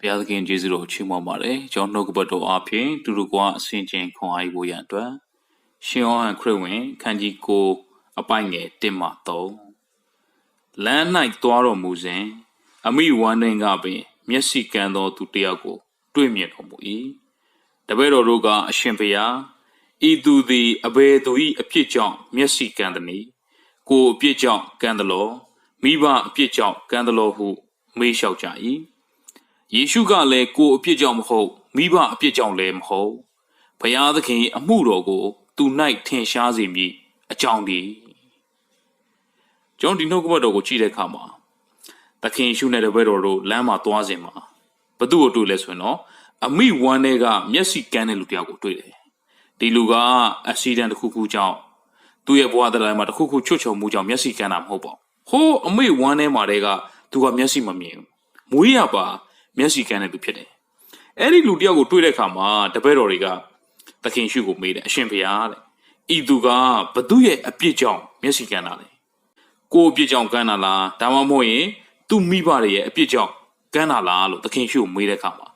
ဘုရားသခင်ယေရှုတော်ကိုချီးမွမ်းပါတယ်ကျွန်တော်နှုတ်ကပတ်တော်အားဖြင့်တူတူကွာအစဉ်ချင်းခွန်အားဖို့ရန်အတွက်ရှင်ယောဟန်ခရစ်ဝင်ခန်းကြီးကိုအပိုင်ငယ်1မှ3လမ်း၌သွားတော်မူစဉ်အမိဝမ်းနှင်းကပင် မျက်စိကန်းသောသူတစ်ယောက်ကို တွေ့မြင်တော်မူ၏တပည့်တော်တို့ကအရှင်ဘုရားဤသူသည်အဘယ်သူ၏အဖြစ်ကြောင့်မျက်စိကန်းသနည်းကိုယ်အဖြစ်ကြောင့်ကန်းသလောမိဘအဖြစ်ကြောင့်ကန်းသလောဟု မေးလျှောက်ကြ၏ ယေရှုကလည်းကိုယ်အဖြစ်ကြောင့်မဟုတ်မိဘအဖြစ်ကြောင့်လည်းမဟုတ်ဘုရားသခင်၏အမှုတော်ကို သူ၌ထင်ရှားစေမည်အကြောင်းဒီကျွန်တော်ဒီနှုတ်ကပတ်တော်ကိုကြည့်တဲ့အခါမှာသခင်ယေရှုနဲ့တပည့်တော်တို့လမ်းမှာသွားစဉ်မှာဘသူ့ကိုတွေ့လဲဆိုရင်တော့အမိဝမ်းတွေကမျက်စိကန်းတဲ့လူတစ်ယောက်ကိုတွေ့တယ်ဒီလူကအက်ဆီဒန့်တစ်ခုခုကြောင့်သူ့ရဲ့ဘဝတရားမှာတစ်ခုခုချွတ်ချုံမှုကြောင့်မျက်စိကန်းတာမဟုတ်ပါဘူးဟိုးအမိဝမ်းထဲမှာတည်းကသူကမျက်စိမမြင်ဘူးမွေးရပါ မျက်စိကန်းတဲ့လူဖြစ်တယ်အဲ့ဒီလူတစ်ယောက်ကိုတွေ့တဲ့အခါမှာတပည့်တော်တွေကသခင်ယေရှုကိုမေးတယ်အရှင်ဖေဟာတဲ့ဤသူကဘသူ့ရဲ့အပြစ်ကြောင့်မျက်စိကန်းတာလဲကိုယ့်အပြစ်ကြောင့်ကန်းတာလားဒါမှမဟုတ်ရင်သူ့မိဘတွေရဲ့အပြစ်ကြောင့်ကန်းတာလားလို့သခင်ယေရှုကိုမေးတဲ့အခါမှာ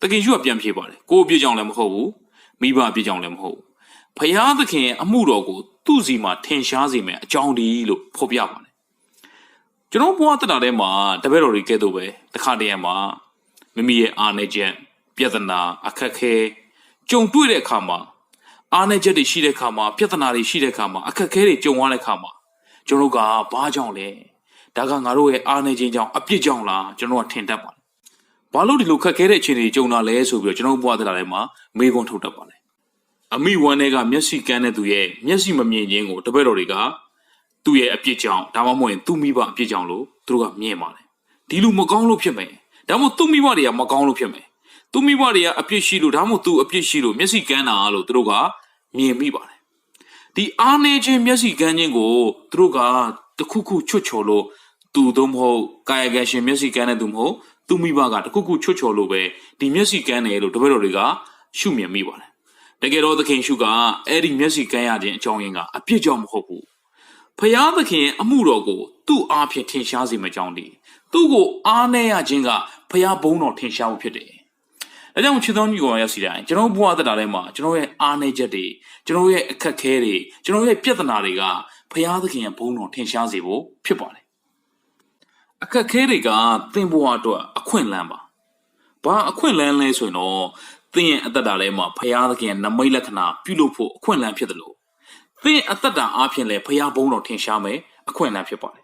သခင်ယေရှုကပြန်ဖြေပါတယ်ကိုယ့်အပြစ်ကြောင့်လည်းမဟုတ်ဘူးမိဘအပြစ်ကြောင့်လည်းမဟုတ်ဘူးဖယားသခင်ရဲ့အမှုတော်ကိုသူ့စီမှာထင်ရှားစေမယ်အကြောင်းဒီလို့ဖော်ပြပါတယ်ကျွန်တော်ဘဝတက်တာထဲမှာတပည့်တော်တွေကဲ့သို့ပဲတစ်ခါတည်းမှာ မိမိရဲ့အာနေချက်ပြဿနာအခက်ခဲကြုံတွေ့တဲ့အခါမှာအာနေချက်တွေရှိတဲ့အခါမှာပြဿနာတွေရှိတဲ့အခါမှာအခက်ခဲတွေကြုံရတဲ့အခါမှာကျွန်တော်တို့ကဘာကြောင့်လဲဒါကငါတို့ရဲ့အာနေခြင်းကြောင့်အပြစ်ကြောင့်လားကျွန်တော်ကထင်တတ်ပါတယ်ဘာလို့ဒီလိုခက်ခဲတဲ့အခြေအနေကြုံတာလဲဆိုပြီးတော့ကျွန်တော်ဘဝတက်တာထဲမှာမေးခွန်းထုတ်တတ်ပါတယ်အမိဝမ်းတွေကမျက်စိကန်းတဲ့သူရဲ့မျက်စိမမြင်ခြင်းကိုတပည့်တော်တွေကသူ့ရဲ့အပြစ်ကြောင့်ဒါမှမဟုတ်ရင်သူ့မိဘအပြစ်ကြောင့်လို့သူတို့ကမြင်ပါတယ်ဒီလူမကောင်းလို့ဖြစ်မယ် ဒါမှမဟုတ်သူ့မိဘတွေကမကောင်းလို့ဖြစ်မယ်သူ့မိဘတွေကအပြစ်ရှိလို့ဒါမှမဟုတ်သူအပြစ်ရှိလို့မျက်စိကန်းတာလို့သူတို့ကမြင်မိပါတယ်ဒီအားနေခြင်းမျက်စိကန်းခြင်းကိုသူတို့ကတခုခုချွတ်ချော်လို့သူတို့မဟုတ်ကာယကံရှင်မျက်စိကန်းတဲ့သူမဟုတ်သူမိဘကတခုခုချွတ်ချော်လို့ပဲဒီမျက်စိကန်းတယ်လို့တပည့်တော်တွေကရှုမြင်မိပါတယ်တကယ်တော့သခင်ရှုကအဲ့ဒီမျက်စိကန်းရခြင်းအကြောင်းရင်းကအပြစ်ကြောင့်မဟုတ်ဘူးဖယားသခင်အမှုတော်ကိုသူ့အားဖြင့်ထင်ရှားစေမကြောင်းဒီ သူ့ကိုအားနဲ့ရခြင်းကဖယားဘုန်းတော်ထင်ရှားဖို့ဖြစ်တယ်။ဒါကြောင့်ချစ်တော်ညီကောင်ရစီတိုင်းကျွန်တော်ဘဝသက်တာထဲမှာကျွန်တော်ရဲ့အားနည်းချက်တွေကျွန်တော်ရဲ့အခက်ခဲတွေကျွန်တော်ရဲ့ပြဿနာတွေကဖယားသခင်ရဲ့ဘုန်းတော်ထင်ရှားစေဖို့ဖြစ်ပါတယ်။အခက်ခဲတွေကသင်ဘဝအတွက်အခွင့်အလမ်းပါ။ဘာအခွင့်အလမ်းလဲဆိုရင်တော့သင်ရဲ့အသက်တာထဲမှာဖယားသခင်ရဲ့နမိတ်လက္ခဏာပြုလုပ်ဖို့အခွင့်အလမ်းဖြစ်တယ်လို့သင်အသက်တာအားဖြင့်လည်းဖယားဘုန်းတော်ထင်ရှားမယ်အခွင့်အလမ်းဖြစ်ပါတယ်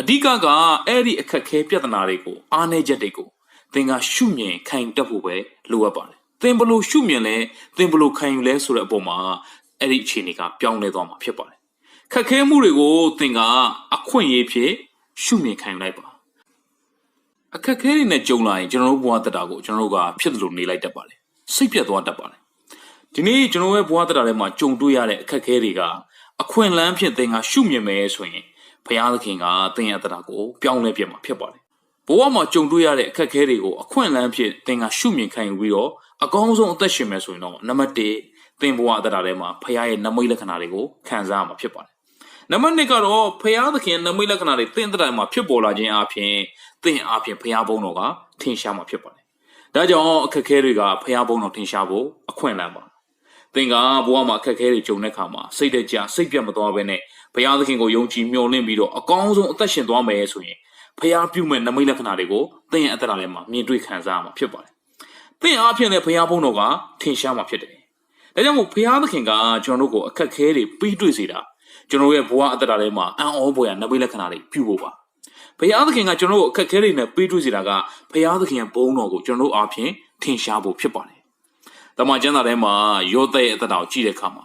အဓိကကအဲ့ဒီအခက်ခဲပြဿနာတွေကိုအားနည်းချက်တွေကိုသင်ကရှုမြင်ခံယူတတ်ဖို့ပဲလိုအပ်ပါတယ်သင်ဘလို့ရှုမြင်လဲသင်ဘလို့ခံယူလဲဆိုတဲ့အပေါ်မှာအဲ့ဒီအခြေအနေကပြောင်းလဲသွားမှာဖြစ်ပါတယ်ခက်ခဲမှုတွေကိုသင်ကအခွင့်အရေးဖြစ်ရှုမြင်ခံယူလိုက်ပါအခက်ခဲတွေနဲ့ကြုံလာရင်ကျွန်တော်တို့ဘဝတက်တာကိုကျွန်တော်တို့ကဖြစ်တယ်လို့နေလိုက်တတ်ပါတယ်စိတ်ပြတ်သွားတတ်ပါတယ်ဒီနေ့ကျွန်တော်ရဲ့ဘဝတက်တာထဲမှာကြုံတွေ့ရတဲ့အခက်ခဲတွေကအခွင့်အလမ်းဖြစ်သင်ကရှုမြင်မယ်ဆိုရင် ဘုရားသခင်ကသင်ရဲ့တရားကိုပြောင်းလဲပြမှာဖြစ်ပါတယ်ဘဝမှာကြုံတွေ့ရတဲ့အခက်အခဲတွေကိုအခွင့်အလမ်းဖြစ်သင်ကရှုမြင်ခံယူပြီးတော့အကောင်းဆုံးအသက်ရှင်မယ်ဆိုရင်တော့နံပါတ်1သင်ဘဝတရားထဲမှာဘုရားရဲ့နမိတ်လက္ခဏာတွေကိုခံစားရမှာဖြစ်ပါတယ်နံပါတ်2ကတော့ဘုရားသခင်နမိတ်လက္ခဏာတွေသင်တရားမှာဖြစ်ပေါ်လာခြင်းအပြင်သင်အပြင်ဘုရားဘုန်းတော်ကထင်ရှားမှာဖြစ်ပါတယ်ဒါကြောင့်အခက်အခဲတွေကဘုရားဘုန်းတော်ထင်ရှားဖို့အခွင့်အလမ်းပါသင်ကဘဝမှာအခက်အခဲတွေကြုံတဲ့အခါမှာစိတ်တကြစိတ်ပြတ်မသွားဘဲနဲ့ ဘုရားသခင်ကိုယုံကြည်မျှော်လင့်ပြီးတော့အကောင်းဆုံးအသက်ရှင်သွားမယ်ဆိုရင်ဘုရားပြုမဲ့နမိတ်လက္ခဏာတွေကိုသင်ရဲ့အသက်တာထဲမှာမြင်တွေ့ခံစားရမှာဖြစ်ပါတယ်။သင်အားဖြင့်လည်းဘုရားဘုန်းတော်ကထင်ရှားမှာဖြစ်တယ်။ဒါကြောင့်မို့ဘုရားသခင်ကကျွန်တော်တို့ကိုအခက်ခဲတွေပြီးတွေ့စေတာကျွန်တော်ရဲ့ဘဝအသက်တာထဲမှာအံ့ဩဖွယ်ရနမိတ်လက္ခဏာတွေပြုဖို့ပါ။ဘုရားသခင်ကကျွန်တော်တို့အခက်ခဲတွေနဲ့ပြီးတွေ့စေတာကဘုရားသခင်ရဲ့ဘုန်းတော်ကိုကျွန်တော်တို့အားဖြင့်ထင်ရှားဖို့ဖြစ်ပါတယ်တမန်ကျမ်းစာထဲမှာယောသရဲ့အသက်တာကိုကြည့်တဲ့အခါမှာ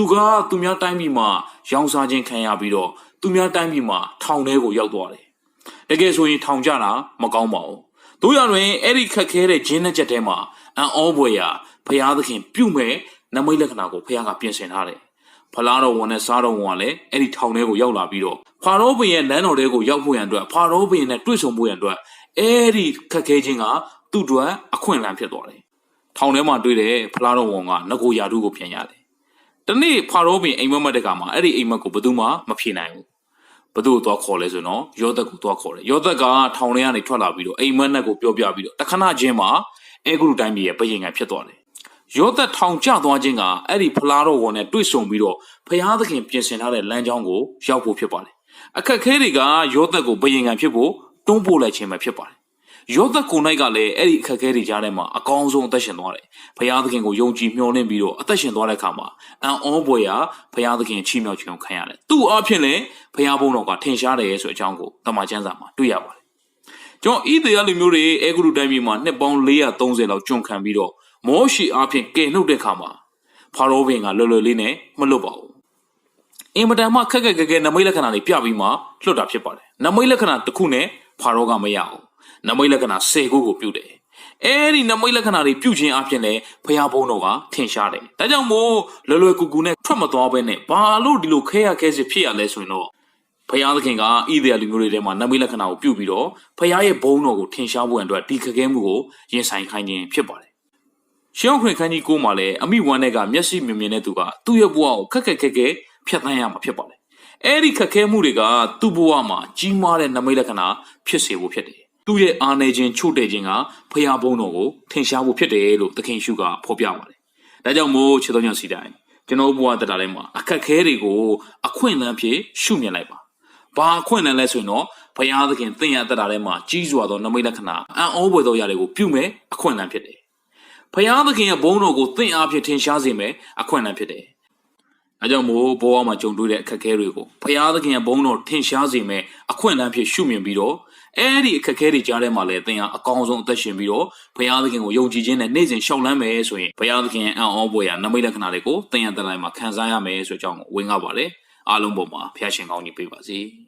သူကသူများတိုင်းပြည်မှာရောင်းစားခြင်းခံရပြီးတော့သူများတိုင်းပြည်မှာထောင်ထဲကိုရောက်သွားတယ်။တကယ်ဆိုရင်ထောင်ကြတာမကောင်းပါဘူး။တို့ရတွင်အဲ့ဒီခက်ခဲတဲ့ဂျင်းနဲ့ချက်ထဲမှာအံ့ဩဖွယ်ရာဘုရားသခင်ပြုမဲ့နမိတ်လက္ခဏာကိုဘုရားကပြင်ဆင်ထားတယ်။ဖလားတော်ဝန်နဲ့စားတော်ဝန်ကလည်းအဲ့ဒီထောင်ထဲကိုရောက်လာပြီးတော့ဖာရောဘုရင်ရဲ့လမ်းတော်ထဲကိုရောက်ဖို့ရန်အတွက်ဖာရောဘုရင်နဲ့တွေ့ဆုံဖို့ရန်အတွက်အဲ့ဒီခက်ခဲခြင်းကသူ့အတွက်အခွင့်အလမ်းဖြစ်သွားတယ်ထောင်ထဲမှာတွေ့တဲ့ဖလားတော်ဝန်ကငကိုရာထူးကိုပြန်ရတယ်။ တနေ့ဖာရောပင်အိမ်မက်မက်တဲ့ကမှာအဲ့ဒီအိမ်မက်ကိုဘယ်သူမှမဖြေနိုင်ဘူး။ဘဘသူ့ကိုသွားခေါ်လဲဆိုတော့ယောသက်ကိုသွားခေါ်တယ်ယောသက်ကထောင်ထဲကနေထွက်လာပြီးတော့အိမ်မက်နဲ့ကိုပြောပြပြီးတော့တခဏချင်းမှာအဲဂရုတိုင်းပြည်ရဲ့ဘယင်ကဖြစ်သွားတယ်ယောသက်ထောင်ကျသွားခြင်းကအဲ့ဒီဖလားတော်ဝန်နဲ့တွေ့ဆုံပြီးတော့ဖျားသခင်ပြင်ဆင်ထားတဲ့လမ်းကြောင်းကိုရောက်ဖို့ဖြစ်ပါတယ်အခက်ခဲတွေကယောသက်ကိုဘယင်ကဖြစ်ဖို့တွန်းပို့လိုက်ခြင်းပဲဖြစ်ပါတယ် ယောသက်ကိုနိုင်ကလည်းအဲ့ဒီအခက်ခဲတွေကြားထဲမှာအကောင်းဆုံးအသက်ရှင်သွားတယ်ဖျားသခင်ကိုယုံကြည်မျှော်လင့်ပြီးတော့အသက်ရှင်သွားတဲ့အခါမှာအံ့ဩပွေရာဖျားသခင်ချီးမြှောက်ခြင်းကိုခံရတယ်သူ့အဖြစ်လည်းဖျားဘုန်းတော်ကထင်ရှားတယ်ဆိုတဲ့အကြောင်းကိုတမန်ကျမ်းစာမှာတွေ့ရပါတယ်ကျွန်တော်ဣသေရလူမျိုးတွေအဲဂရုတိုင်းပြည်မှာနှစ်ပေါင်း430လောက်ကျွန်ခံပြီးတော့မောရှိအားဖြင့်ကယ်နှုတ်တဲ့ခါမှာဖာရောဘင်ကလွယ်လွယ်လေးနဲ့မလွတ်ပါဘူးအင်မတန်မှခက်ခက်ခဲခဲနမိတ်လက္ခဏာတွေပြပြီးမှလွတ်တာဖြစ်ပါတယ်နမိတ်လက္ခဏာတစ်ခုနဲ့ဖာရောကမရအောင် နမိတ်လက္ခဏာ10ခုကိုပြုတ်တယ်အဲဒီနမိတ်လက္ခဏာတွေပြုတ်ခြင်းအပြင်လည်းဖျားဘုန်းတော်ကထင်ရှားတယ်ဒါကြောင့်မို့လွယ်လွယ်ကူကူနဲ့ထွက်မသွားဘဲနဲ့ဘာလို့ဒီလိုခဲရခဲစစ်ဖြစ်ရလဲဆိုရင်တော့ဖယားသခင်ကဣသေလလူမျိုးတွေထဲမှာနမိတ်လက္ခဏာကိုပြုပြီးတော့ဖယားရဲ့ဘုန်းတော်ကိုထင်ရှားဖို့အတွက်ဒီခက်ခဲမှုကိုရင်ဆိုင်ခိုင်းခြင်းဖြစ်ပါတယ်။ရှင်းအောင်ခွင့်ခန်းကြီးကိုမှလည်းအမိဝမ်းတဲ့ကမျက်စိမြင်မြင်တဲ့သူကသူ့ရဲ့ဘဝကိုခက်ခက်ခဲခဲဖြတ်သန်းရမှာဖြစ်ပါတယ်။အဲဒီခက်ခဲမှုတွေကသူ့ဘဝမှာကြီးမားတဲ့နမိတ်လက္ခဏာဖြစ်စေဖို့ဖြစ်တယ်။ သူ့ရဲ့အာနယ်ခြင်းချို့တဲ့ခြင်းကဖယားဘုန်းတော်ကိုထင်ရှားဖို့ဖြစ်တယ်လို့သခင်ရှုကဖော်ပြပါတယ်။ဒါကြောင့်မို့ခြေတော်ညစီတိုင်းကျွန်တော်ဘဝတရားတိုင်းမှာအခက်ခဲတွေကိုအခွင့်အလမ်းဖြစ်ရှုမြင်လိုက်ပါဘာအခွင့်အလမ်းလဲဆိုရင်တော့ဘုရားသခင်သင်ရတတ်တာထဲမှာကြီးစွာသောနမိတ်လက္ခဏာအံ့ဩဖွယ်သောຢာတွေကိုပြုမယ်အခွင့်အလမ်းဖြစ်တယ်။ဘုရားသခင်ရဲ့ဘုန်းတော်ကိုသင်အားဖြင့်ထင်ရှားစေမယ်အခွင့်အလမ်းဖြစ်တယ်။အဲကြောင့်မို့ဘဝမှာကြုံတွေ့တဲ့အခက်အခဲတွေကိုဘုရားသခင်ရဲ့ဘုန်းတော်ထင်ရှားစေမယ်အခွင့်အလမ်းဖြစ်ရှုမြင်ပြီးတော့ အဲဒီအခက်အခဲတွေကြားထဲမှာလည်းသင်ဟာအကောင်းဆုံးအသက်ရှင်ပြီးတော့ဘုရားသခင်ကိုယုံကြည်ခြင်းနဲ့နေ့စဉ်ရှောက်လန်းမယ်ဆိုရင်ဘုရားသခင်ရဲ့အံ့ဩဖွယ်ရာနမိတ်လက္ခဏာတွေကိုသင်ရတဲ့တိုင်းမှာခံစားရမယ်ဆိုတဲ့အကြောင်းကိုဝင်ကားပါလေအားလုံးပေါ်မှာဖျားရှင်ကောင်းကြီးပေးပါစေ။